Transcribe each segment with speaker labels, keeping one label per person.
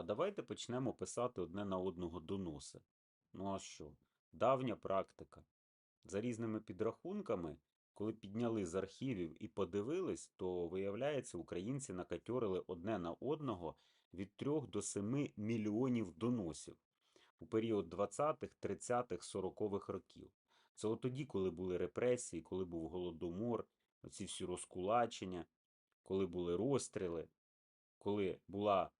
Speaker 1: А давайте почнемо писати одне на одного доноси. Ну а що? Давня практика. За різними підрахунками, коли підняли з архівів і подивились, то виявляється, українці накатьорили одне на одного від 3 до 7 мільйонів доносів у період 20-х, 30-х, 40-х років. Це от тоді, коли були репресії, коли був голодомор, оці всі розкулачення, коли були розстріли, коли була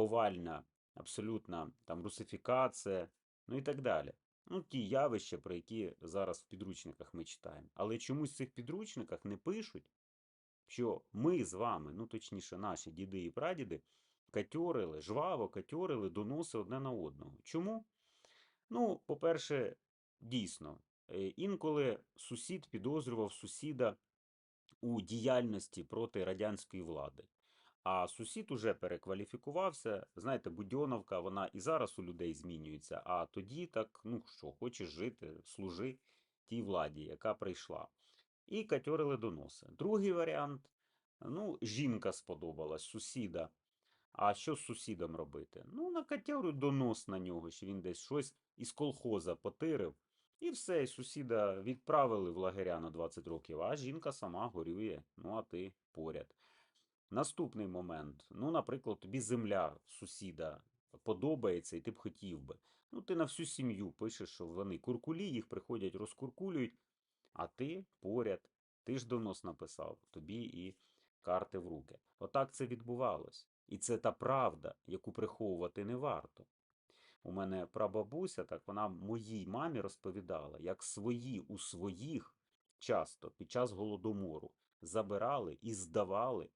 Speaker 1: повальна абсолютна там русифікація, ну і так далі. Ну, ті явища, про які зараз в підручниках ми читаємо. Але чомусь в цих підручниках не пишуть, що ми з вами, ну точніше, наші діди і прадіди, катьорили, жваво катьорили доноси одне на одного. Чому? Ну, по-перше, дійсно, е, інколи сусід підозрював сусіда у діяльності проти радянської влади. А сусід уже перекваліфікувався. Знаєте, Будьоновка, вона і зараз у людей змінюється. А тоді так, ну що, хочеш жити, служи тій владі, яка прийшла. І катьорили доноси. Другий варіант: ну, жінка сподобалась, сусіда. А що з сусідом робити? Ну, накатьорю донос на нього, що він десь щось із колхоза потирив. І все, сусіда відправили в лагеря на 20 років, а жінка сама горює, ну а ти поряд. Наступний момент. Ну, наприклад, тобі земля сусіда подобається, і ти б хотів би. Ну, ти на всю сім'ю пишеш, що вони куркулі, їх приходять, розкуркулюють, а ти поряд, ти ж донос написав, тобі і карти в руки. Отак це відбувалось. І це та правда, яку приховувати не варто. У мене прабабуся, так вона моїй мамі розповідала, як свої у своїх часто під час голодомору забирали і здавали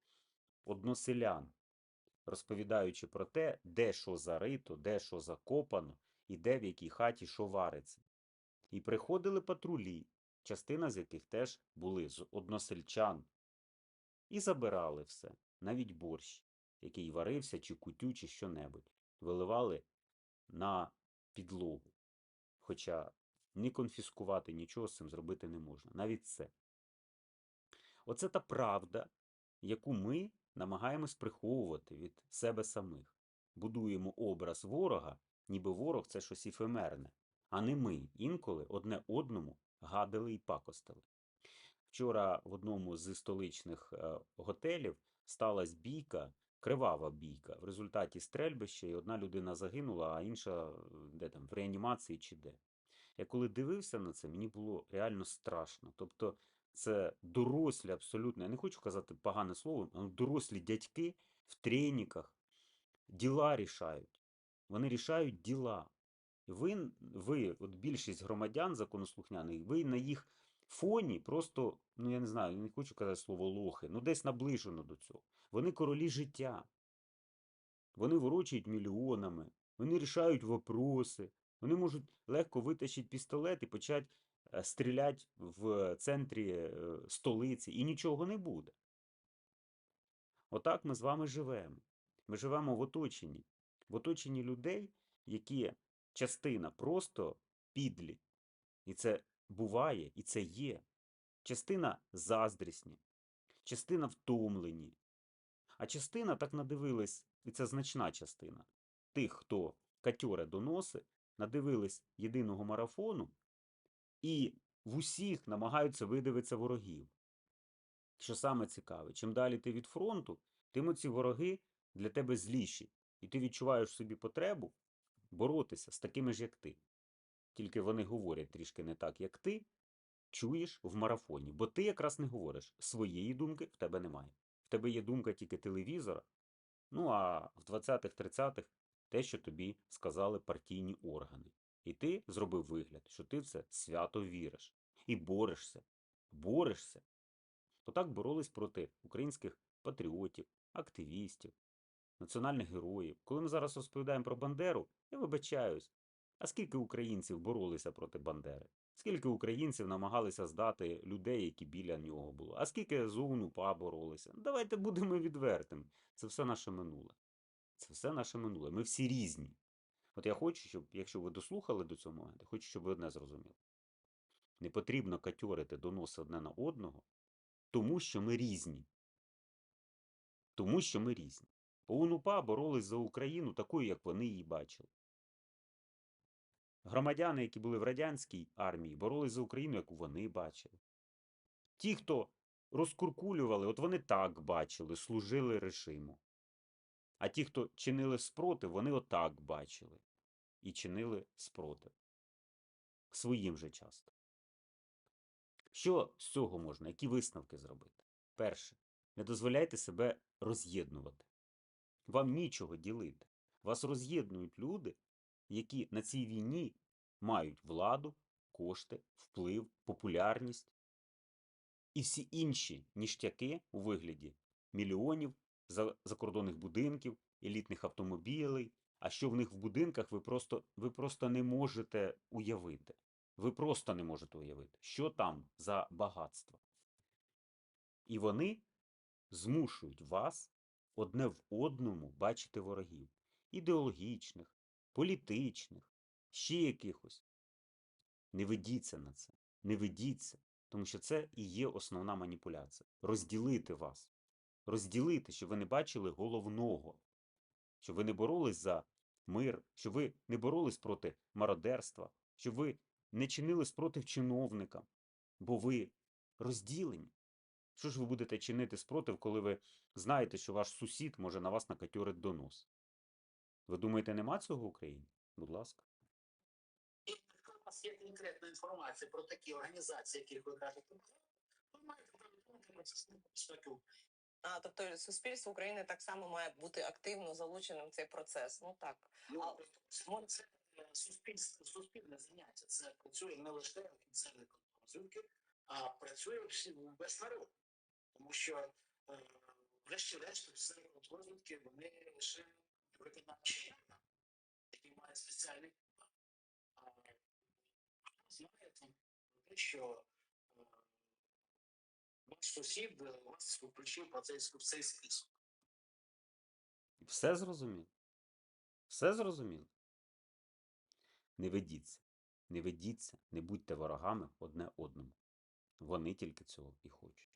Speaker 1: односелян, розповідаючи про те, де що зарито, де що закопано, і де в якій хаті що вариться. І приходили патрулі, частина з яких теж були з односельчан, і забирали все, навіть борщ, який варився, чи кутю, чи що-небудь, виливали на підлогу. Хоча ні конфіскувати, нічого з цим зробити не можна. Навіть це. Оце та правда, яку ми намагаємось приховувати від себе самих. Будуємо образ ворога, ніби ворог це щось ефемерне, а не ми інколи одне одному гадили і пакостили. Вчора в одному з столичних е, готелів сталася бійка, кривава бійка. В результаті стрельбища і одна людина загинула, а інша е, де там в реанімації чи де. Я коли дивився на це, мені було реально страшно. Тобто, це дорослі абсолютно, я не хочу казати погане слово, але дорослі дядьки в треніках діла рішають. Вони рішають діла. Ви, ви, от більшість громадян законослухняних, ви на їх фоні просто, ну я не знаю, не хочу казати слово лохи, ну десь наближено до цього. Вони королі життя. Вони ворочають мільйонами, вони рішають вопроси, вони можуть легко витащити пістолет і почати е, стріляти в центрі е, столиці, і нічого не буде. Отак ми з вами живемо. Ми живемо в оточенні, в оточенні людей, які частина просто підлі. І це буває, і це є. Частина заздрісні, частина втомлені. А частина так надивилась, і це значна частина тих, хто катьоре доноси, надивились єдиного марафону і в усіх намагаються видивитися ворогів. Що саме цікаве, чим далі ти від фронту, тим оці вороги для тебе зліші, і ти відчуваєш собі потребу боротися з такими ж, як ти. Тільки вони говорять трішки не так, як ти чуєш в марафоні, бо ти якраз не говориш своєї думки в тебе немає. В тебе є думка тільки телевізора. Ну а в 20-х-30-х те, що тобі сказали партійні органи. І ти зробив вигляд, що ти в це свято віриш. І борешся. Борешся. То так боролись проти українських патріотів, активістів, національних героїв. Коли ми зараз розповідаємо про Бандеру, я вибачаюсь. А скільки українців боролися проти Бандери? Скільки українців намагалися здати людей, які біля нього були? А скільки з УНУПА боролися? Давайте будемо відвертими. Це все наше минуле. Це все наше минуле. Ми всі різні. От я хочу, щоб, якщо ви дослухали до цього моменту, хочу, щоб ви одне зрозуміли. Не потрібно катьорити доноси одне на одного, тому що ми різні. Тому що ми різні. ОУН-УПА боролись за Україну такою, як вони її бачили. Громадяни, які були в радянській армії, боролись за Україну, яку вони бачили. Ті, хто розкуркулювали, от вони так бачили, служили режиму. А ті, хто чинили спротив, вони отак бачили і чинили спротив. Своїм же часто. Що з цього можна? Які висновки зробити? Перше, не дозволяйте себе роз'єднувати. Вам нічого ділити. Вас роз'єднують люди, які на цій війні мають владу, кошти, вплив, популярність і всі інші ніштяки у вигляді мільйонів закордонних будинків, елітних автомобілей. А що в них в будинках, ви просто, ви просто не можете уявити. Ви просто не можете уявити, що там за багатство. І вони змушують вас одне в одному бачити ворогів ідеологічних, політичних, ще якихось. Не ведіться на це, не ведіться, тому що це і є основна маніпуляція. Розділити вас, розділити, щоб ви не бачили головного, щоб ви не боролись за мир, щоб ви не боролись проти мародерства, щоб ви не чинили спротив чиновникам, бо ви розділені. Що ж ви будете чинити спротив, коли ви знаєте, що ваш сусід може на вас накатьорити донос? Ви думаєте, нема цього в Україні? Будь ласка.
Speaker 2: У вас є конкретна інформація про такі організації, яких ви кажете, ви маєте повідомити
Speaker 3: А, тобто суспільство України так само має бути активно залученим в цей процес. Ну так.
Speaker 2: Ну,
Speaker 3: А-
Speaker 2: тобто, це е, суспільство, суспільне заняття. Це працює не лише офіцерний контррозвідки, а працює всі весь народ. Тому що, е, врешті-решт, все розвідки, вони лише виконавчі які мають спеціальний знає там те, що ваш сусід е, вас включив про цей, в цей список.
Speaker 1: Все зрозуміло? Все зрозуміло? Не ведіться, не ведіться, не будьте ворогами одне одному. Вони тільки цього і хочуть.